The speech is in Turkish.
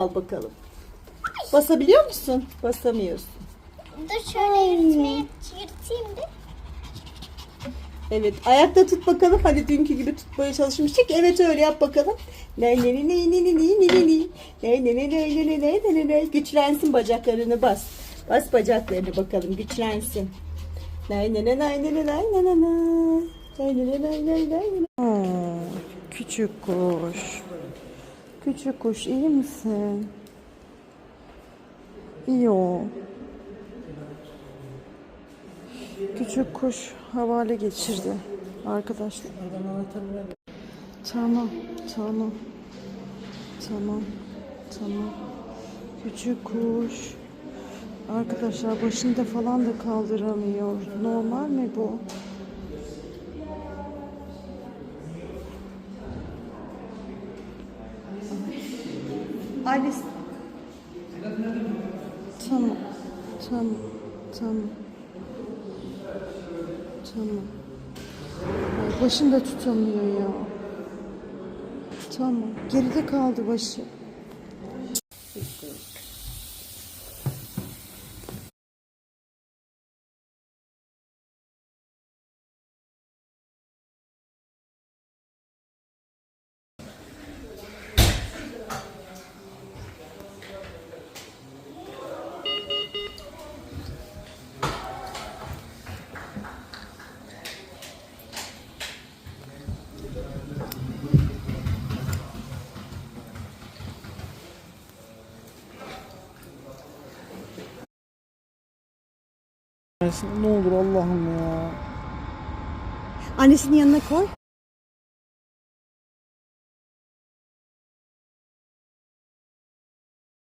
Al bakalım. Basabiliyor musun? Basamıyorsun. Dur şöyle yırtmaya yırtayım da. Evet. Ayakta tut bakalım. Hadi dünkü gibi tutmaya çalışmıştık. Evet öyle yap bakalım. Lay lay lay lay lay lay lay lay. Lay lay lay lay lay lay lay lay lay. Güçlensin bacaklarını bas. Bas bacaklarını bakalım güçlensin. Lay lay lay lay lay lay lay lay lay. Lay lay lay lay lay lay. Küçük kuş. Küçük kuş iyi misin? İyi o. Küçük kuş havale geçirdi arkadaşlar. Tamam, tamam. Tamam, tamam. Küçük kuş. Arkadaşlar başında falan da kaldıramıyor. Normal mi bu? Alice. Tamam, tamam, tamam. Tamam. Ay, başını da tutamıyor ya. Tamam. Geride kaldı başı. Ne olur Allah'ım ya. Annesinin yanına koy.